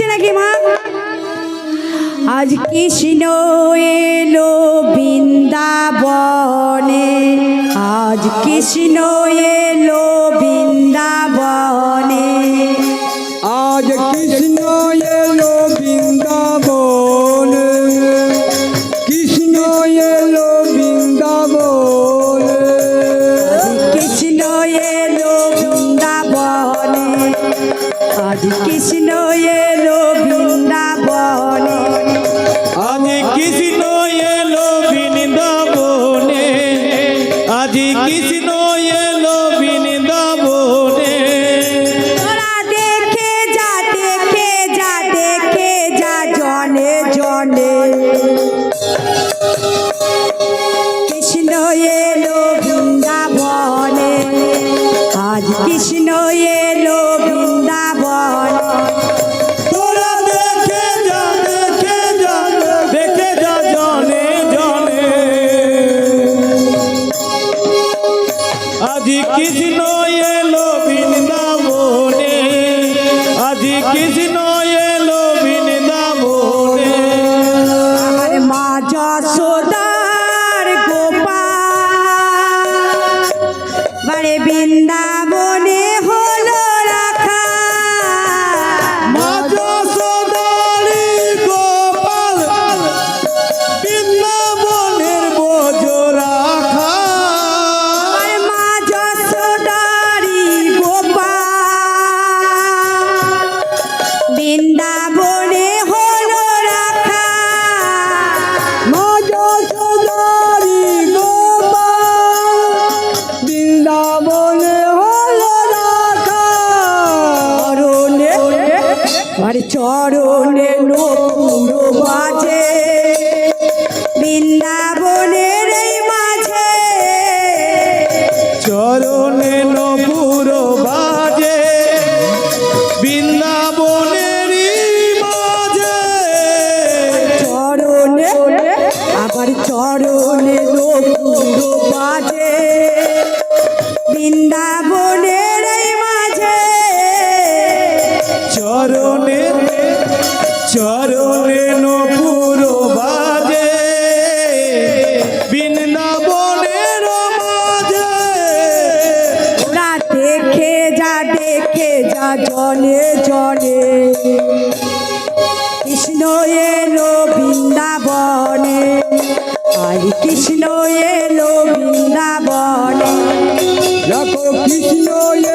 দিচ্ছে নাকি মা? আজ কৃষ্ণ এলো বৃন্দাবনে। আজ কৃষ্ণ এলো বৃন্দাবনে। আজ কৃষ্ণ এলো এলো বৃন্দাবনে আজ আজ কৃষ্ণ আর চরণে নপুর দেখে জলে জলে। কৃষ্ণ এলো বৃন্দাবনে। আর কৃষ্ণ এলো বৃন্দাবনে। দেখো কৃষ্ণ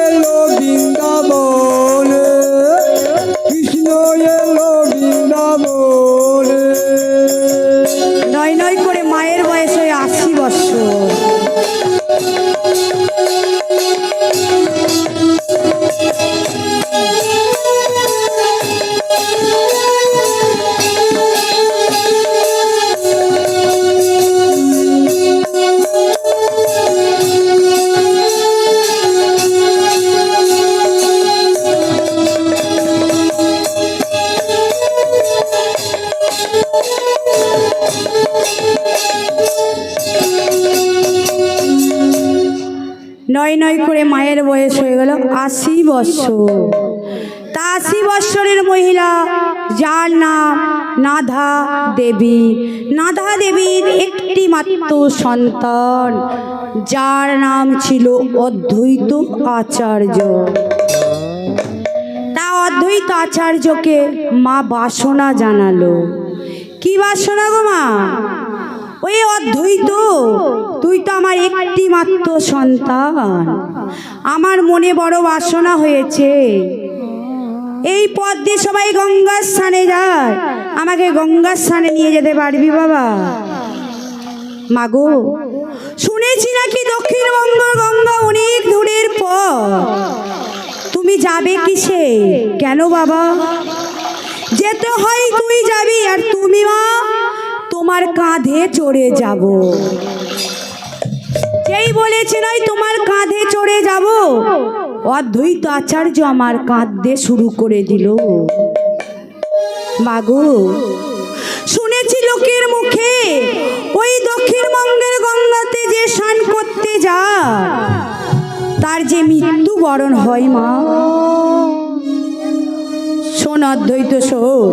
এলো মায়ের বয়স হয়ে গেল আশি বৎসর তা আশি বৎসরের মহিলা, যার নাম নাধা দেবী। নাধা দেবীর একটি মাত্র সন্তান, যার নাম ছিল অদ্বৈত আচার্য। তা অদ্বৈত আচার্যকে মা বাসনা জানালো। কি বাসনা গো মা? ওই অদ্বৈত তুই তো আমার একটি মাত্র সন্তান। আমার মনে বড় বাসনা হয়েছে। এই পথ দিয়ে সবাই গঙ্গার স্থানে যায়। আমাকে গঙ্গার স্থানে নিয়ে যেতে পারবি বাবা। মাগো, শুনেছি নাকি দক্ষিণবঙ্গ গঙ্গা অনেক দূরের পথ। তুমি যাবে কিসে? কেন বাবা? যেতে হয় তুই যাবি আর তুমি মা, তোমার কাঁধে চড়ে যাব। সেই বলেছে নয়, তোমার কাঁধে চড়ে যাব। অদ্বৈত আচার্য আমার কাঁধে শুরু করে দিল। মাগো শুনেছি লোকের মুখে, ওই দক্ষিণবঙ্গের গঙ্গাতে যে স্নান করতে যা, তার যে মৃত্যু বরণ হয় মা। শোন অদ্বৈত, শোন।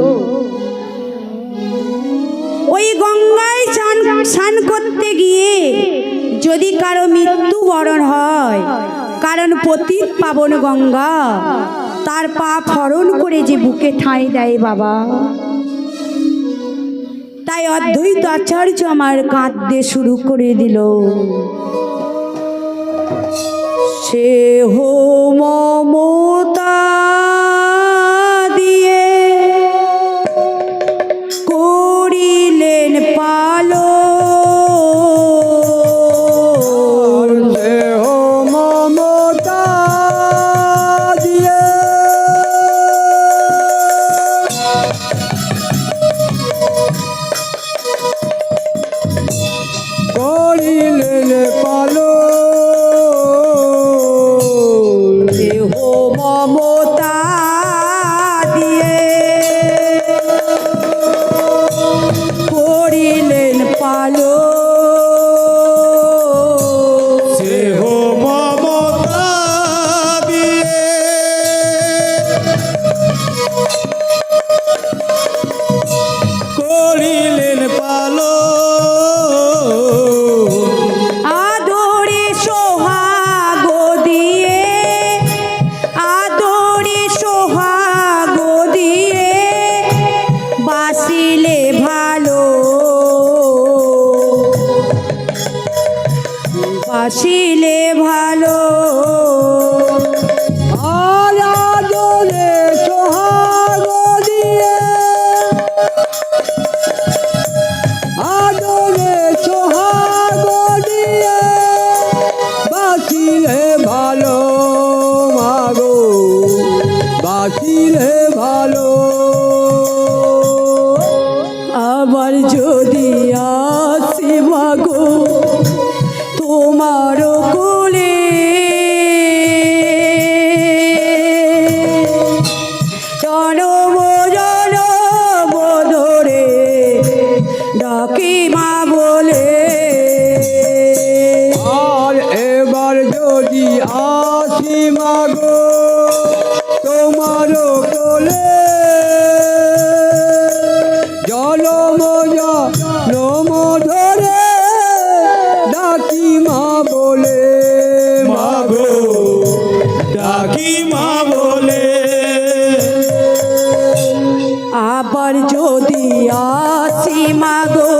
ওই গঙ্গায় স্নান করতে গিয়ে যদি কারও মৃত্যুবরণ হয়, কারণ পতীত পাবন গঙ্গা, তার পা ফরণ করে যে বুকে ঠাঁই দেয় বাবা। তাই অদ্বৈত আচার্য আমার কাঁদতে শুরু করে দিল। সে হোম আছিলে ভালো। তোমারও কাকিমা বলে? আবার যদি আসি মাগো